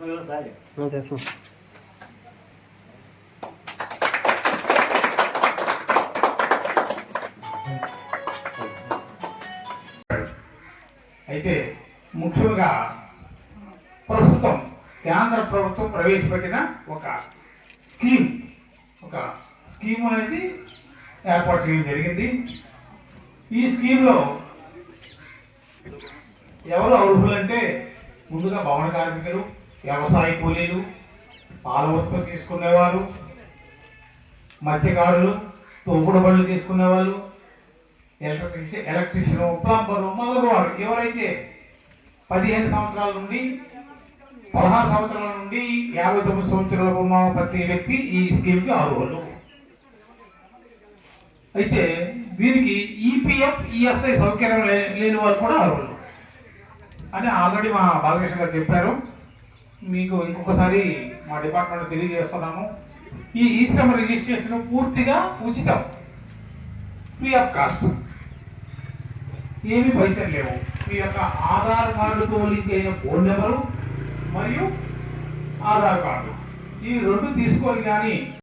చేస్తాం అయితే ముఖ్యంగా ప్రస్తుతం కేంద్ర ప్రభుత్వం ప్రవేశపెట్టిన ఒక స్కీమ్ ఒక స్కీమ్ అనేది ఏర్పాటు చేయడం జరిగింది. ఈ స్కీమ్లో ఎవరు అర్హులంటే ముందుగా భవన కార్మికులు వ్యవసాయ కూలీలు పాల ఉత్పత్తి తీసుకునేవారు మత్స్యకారులు తోపుడు బండ్లు తీసుకునేవాళ్ళు ఎలక్ట్రిషియన్ ఎలక్ట్రిషియన్ ప్లంబరు మొదలగువారు. ఎవరైతే పదిహేను సంవత్సరాల నుండి పదహారు సంవత్సరాల నుండి యాభై తొమ్మిది సంవత్సరాల ఉన్న ప్రతి వ్యక్తి ఈ స్కీమ్కి అర్హులు. అయితే వీరికి ఈపీఎఫ్ ఈఎస్ఐ సౌకర్యం లే- లేని వారు కూడా అర్హులు. అని ఆల్రెడీ మా బాలకృష్ణ గారు చెప్పారు. మీకు ఇంకొకసారి మా డిపార్ట్మెంట్ తెలియజేస్తున్నాము. ఈ ఈశ్రమ రిజిస్ట్రేషన్ పూర్తిగా ఉచితం. ఫ్రీ ఆఫ్ కాస్ట్ ఏమి పైసలు లేవు. మీ యొక్క ఆధార్ కార్డుతో లింక్ అయిన ఫోన్ నెంబరు మరియు ఆధార్ కార్డు. ఈ రెండు తీసుకొని కానీ